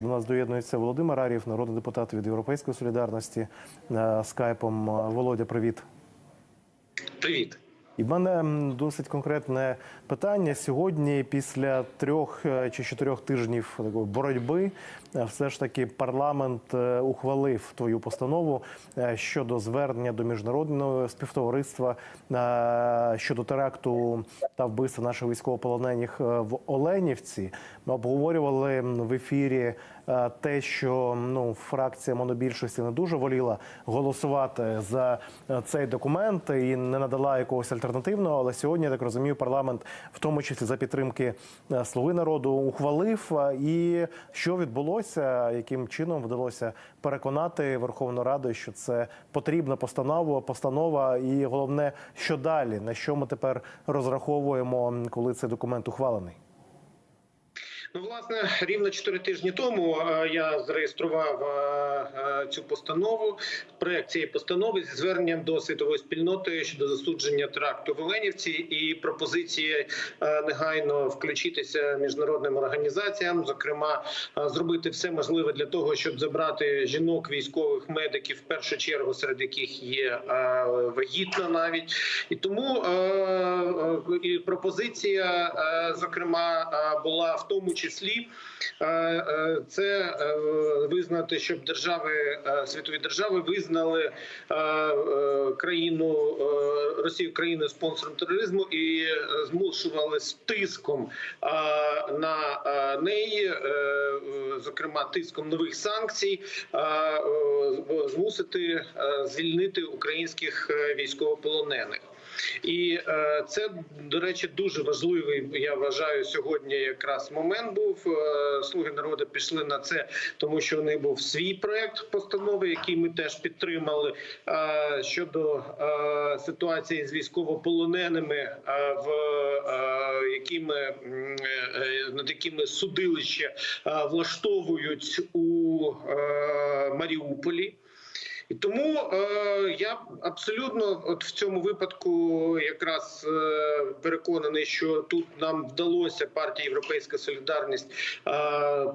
До нас доєднується Володимир Арів, народний депутат від Європейської солідарності е, скайпом. Е, Володя, привіт. Привіт. І в мене досить конкретне питання сьогодні. Після трьох е, чи чотирьох тижнів такої боротьби, все ж таки парламент е, ухвалив твою постанову е, щодо звернення до міжнародного співтовариства е, щодо теракту та вбивства наших військовополонених е, в Оленівці. Ми обговорювали в ефірі е, те, що ну фракція монобільшості не дуже воліла голосувати за е, цей документ і не надала якогось альтернативного. Але сьогодні я так розумію, парламент, в тому числі за підтримки е, слуги народу, ухвалив. Е, І що відбулося, яким чином вдалося переконати Верховну Раду, що це потрібна постанова, постанова, і головне, що далі, на що ми тепер розраховуємо, коли цей документ ухвалений. Ну, власне, рівно чотири тижні тому е, я зареєстрував е, е, цю постанову. Проект цієї постанови зі зверненням до світової спільноти щодо засудження теракту в Оленівці і пропозиції негайно включитися міжнародним організаціям, зокрема, зробити все можливе для того, щоб забрати жінок, військових медиків, в першу чергу, серед яких є вагітна навіть. І тому і пропозиція, зокрема, була в тому числі е, е, це е, визнати, щоб держави світові держави визнали країну Росію країною спонсором тероризму і змушували з тиском на неї, зокрема тиском нових санкцій, змусити звільнити українських військовополонених. І е, це до речі дуже важливий. Я вважаю сьогодні. Якраз момент був Е, слуги народу пішли на це, тому що них був свій проект постанови, який ми теж підтримали е, щодо ситуації з військовополоненими, в якими над якими судилище влаштовують у Маріуполі. І тому е, я абсолютно от в цьому випадку якраз е, переконаний, що тут нам вдалося партії Європейська Солідарність е,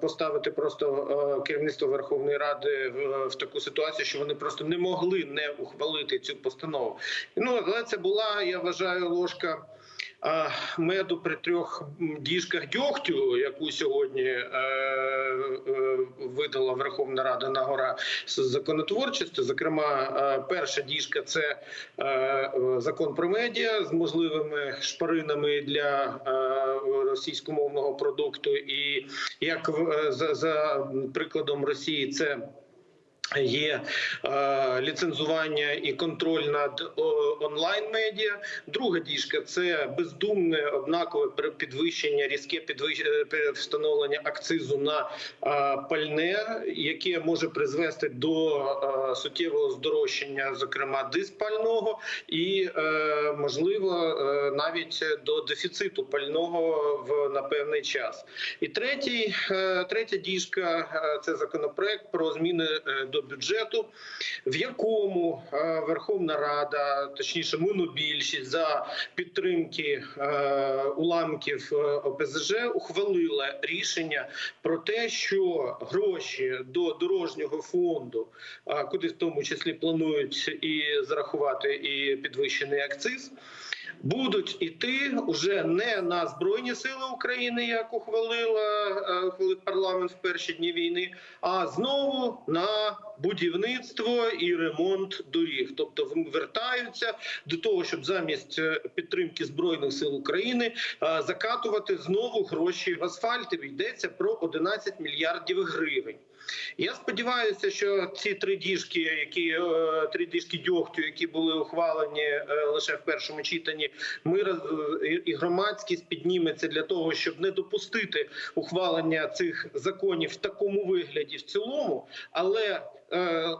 поставити просто е, керівництво Верховної Ради в, в таку ситуацію, що вони просто не могли не ухвалити цю постанову. Ну але це була, я вважаю, ложка. Меду при трьох діжках дьогтю, яку сьогодні е, е, видала Верховна Рада на гора з законотворчості. Зокрема, е, перша діжка це закон про медіа з можливими шпаринами для російськомовного продукту. І як за прикладом Росії, це Є е, ліцензування і контроль над онлайн медіа. Друга діжка це бездумне однакове підвищення, різке підвищення встановлення акцизу на е, пальне, яке може призвести до е, суттєвого здорожчання, зокрема диспального, і е, можливо е, навіть до дефіциту пального в на певний час. І третій, е, третя діжка е, це законопроект про зміни е, до бюджету, в якому е, Верховна Рада, точніше, монобільшість за підтримки е, уламків е, ОПЗЖ ухвалила рішення про те, що гроші до дорожнього фонду, куди в тому числі планують і зарахувати і підвищений акциз будуть іти уже не на збройні сили України, як ухвалила е, ухвалив парламент в перші дні війни, а знову на будівництво і ремонт доріг. Тобто вертаються до того, щоб замість е, підтримки збройних сил України е, закатувати знову гроші в асфальт. Йдеться про 11 мільярдів гривень. Я сподіваюся, що ці три діжки, які е, три діжки дьогтю, які були ухвалені е, лише в першому читанні, ми роз- і- громадськість підніметься для того, щоб не допустити ухвалення цих законів в такому вигляді в цілому, але е,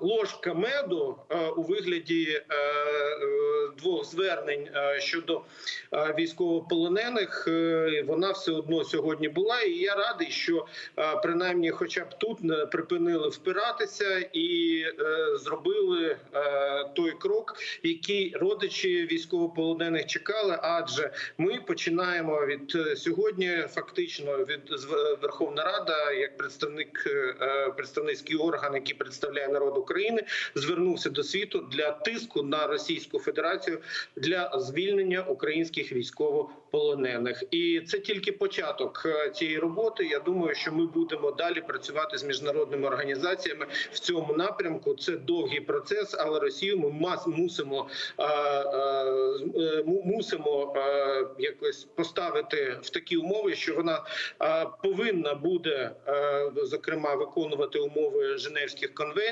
ложка меду е, у вигляді е, е, двох звернень е, щодо е, військовополонених. е, Вона все одно сьогодні була, і я радий, що е, принаймні, хоча б тут припинили впиратися і е, зробили е, той крок, який родичі військовополонених чекали. Адже ми починаємо від е, сьогодні, фактично від Верховна Рада, як представник е, представницький орган, який представляє народ України, звернувся до світу для тиску на Російську Федерацію для звільнення українських військовополонених. І це тільки початок е, цієї роботи. Я думаю, що ми будемо далі працювати з міжнародними організаціями в цьому напрямку. Це довгий процес, але Росію ми мусимо е, е, му- мусимо якось поставити в такі умови, що вона повинна буде зокрема виконувати умови Женевських конвенцій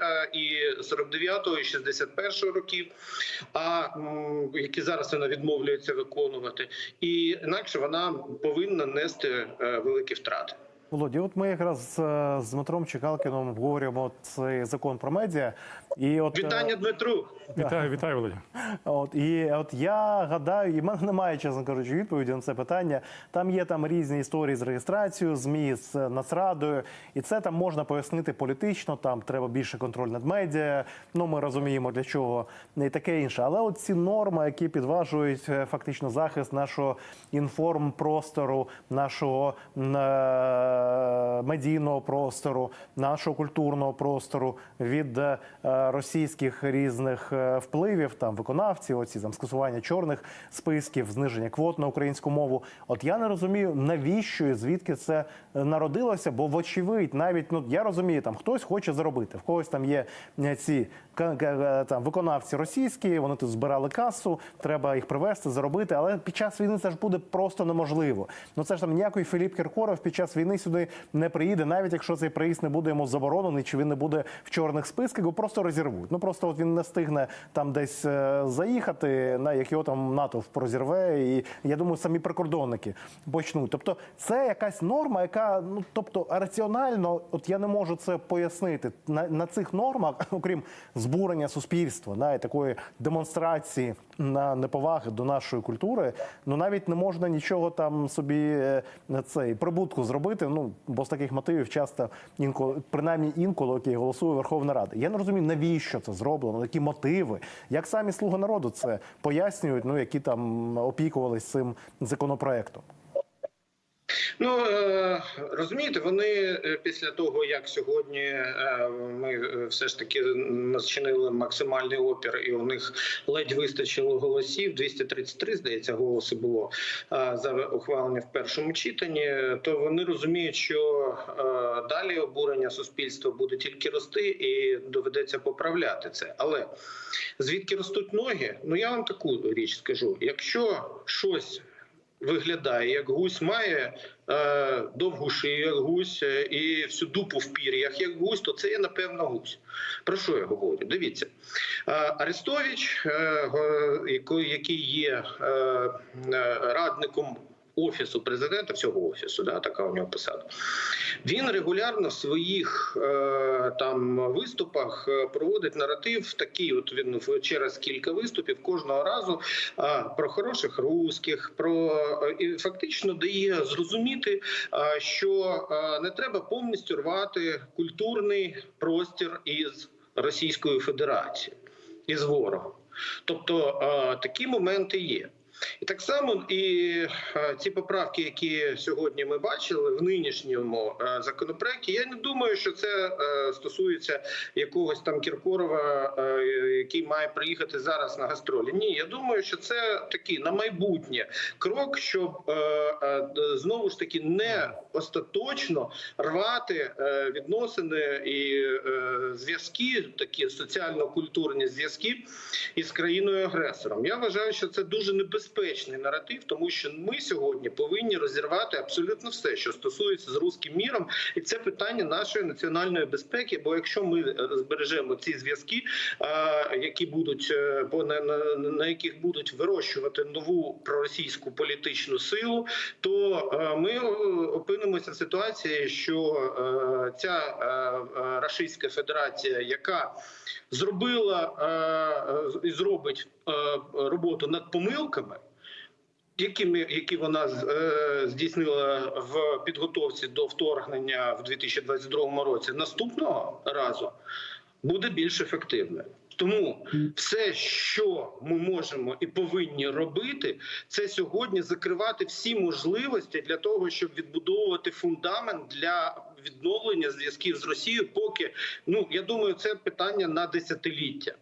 е, і 49-го, і 61-го років, а які зараз вона відмовляється виконувати, і інакше вона повинна нести е, великі втрати. Володі, от ми якраз з Дмитром Чекалкіном обговорюємо цей закон про медіа. І от е, Вітання Дмитру. Вітаю, вітаю, Володя. От і от я гадаю, і в мене немає, чесно кажучи, відповіді на це питання. Там є там різні історії з реєстрацією, змі з Нацрадою, і це там можна пояснити політично. Там треба більше контроль над медіа. Ну ми розуміємо для чого і таке інше. Але от ці норми, які підважують е, фактично захист нашого інформпростору, нашого е, медійного простору, нашого культурного простору від е, російських різних е, впливів, там виконавців, оці там скасування чорних списків, зниження квот на українську мову. От я не розумію, навіщо і звідки це е, народилося, бо вочевидь, навіть ну я розумію, там хтось хоче заробити, в когось там є е, ці там виконавці російські, вони тут збирали касу, треба їх привезти, заробити. Але під час війни це ж буде просто неможливо. Ну це ж там ніякий Філіп Кіркоров під час війни сюди не приїде, навіть якщо цей приїзд не буде йому заборонений, чи він не буде в чорних списках, його просто розірвуть. Ну просто от він не стигне там десь е, заїхати, на як його там натовп розірве, і я думаю, самі прикордонники почнуть. Тобто, це якась норма, яка ну тобто раціонально, от я не можу це пояснити. На, на цих нормах, окрім збурення суспільства, да, і такої демонстрації на неповаги до нашої культури, ну навіть не можна нічого там собі е, цей прибутку зробити. Ну бо з таких мотивів часто інколи, принаймні інколи, які голосує Верховна Рада. Я не розумію, навіщо це зроблено, які мотиви, як самі слуги народу це пояснюють, ну які там опікувались цим законопроектом. Ну е, розумієте, вони е, після того, як сьогодні е, ми все ж таки зчинили максимальний опір, і у них ледь вистачило голосів. 233, здається, голоси було за ухвалення в першому читанні. То вони розуміють, що далі обурення суспільства буде тільки рости, і доведеться поправляти це. Але звідки ростуть ноги? Ну я вам таку річ скажу: якщо щось виглядає як гусь, має е, довгу шию, як гусь, е, і всю дупу в пір'ях, як гусь, то це є напевно гусь. Про що я говорю? Дивіться, е, Арестович, е, який є е, е, радником. Офісу президента всього офісу, да, така у нього посада. Він регулярно в своїх е, там виступах е, проводить наратив. Такий, от він через кілька виступів кожного разу а, про хороших русських, про е, фактично дає зрозуміти, а, що е, не треба повністю рвати культурний простір із Російською Федерацією із ворогом. Тобто е, такі моменти є. І так само і е, ці поправки, які сьогодні ми бачили в нинішньому е, законопроекті, я не думаю, що це е, стосується якогось там Кіркорова, е, який має приїхати зараз на гастролі. Ні, я думаю, що це такий на майбутнє крок, щоб е, е, знову ж таки не остаточно рвати е, відносини і е, зв'язки, такі соціально-культурні зв'язки із країною агресором. Я вважаю, що це дуже небезпечно небезпечний наратив, тому що ми сьогодні повинні розірвати абсолютно все, що стосується з руським міром, і це питання нашої національної безпеки. Бо якщо ми е, збережемо ці зв'язки, е, які будуть е, по на, на, на яких будуть вирощувати нову проросійську політичну силу, то е, ми е, опинимося в ситуації, що е, ця е, е, Рашистська Федерація, яка зробила е, е, і зробить е, роботу над помилками. Якими які вона е, здійснила в підготовці до вторгнення в 2022 році, наступного разу буде більш ефективною. Тому все, що ми можемо і повинні робити, це сьогодні закривати всі можливості для того, щоб відбудовувати фундамент для відновлення зв'язків з Росією. Поки ну я думаю, це питання на десятиліття.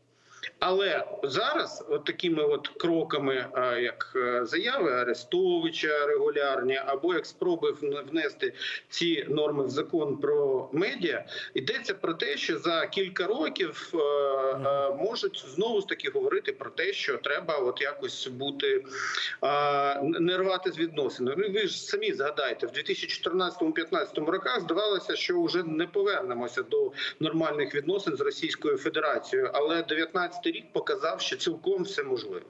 Але зараз, от такими от кроками, як е, заяви Арестовича регулярні, або як спроби вн- внести ці норми в закон про медіа, йдеться про те, що за кілька років е, е, можуть знову ж таки говорити про те, що треба от якось бути не рвати з відносин. Ви, ви ж самі згадайте, в 2014-2015 роках здавалося, що вже не повернемося до нормальних відносин з Російською Федерацією, але 19 рік показав, що цілком все можливо.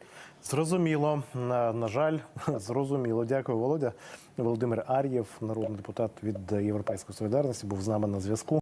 Зрозуміло. На, на жаль, зрозуміло. Дякую, Володя. Володимир Ар'єв, народний депутат від Європейської солідарності, був з нами на зв'язку.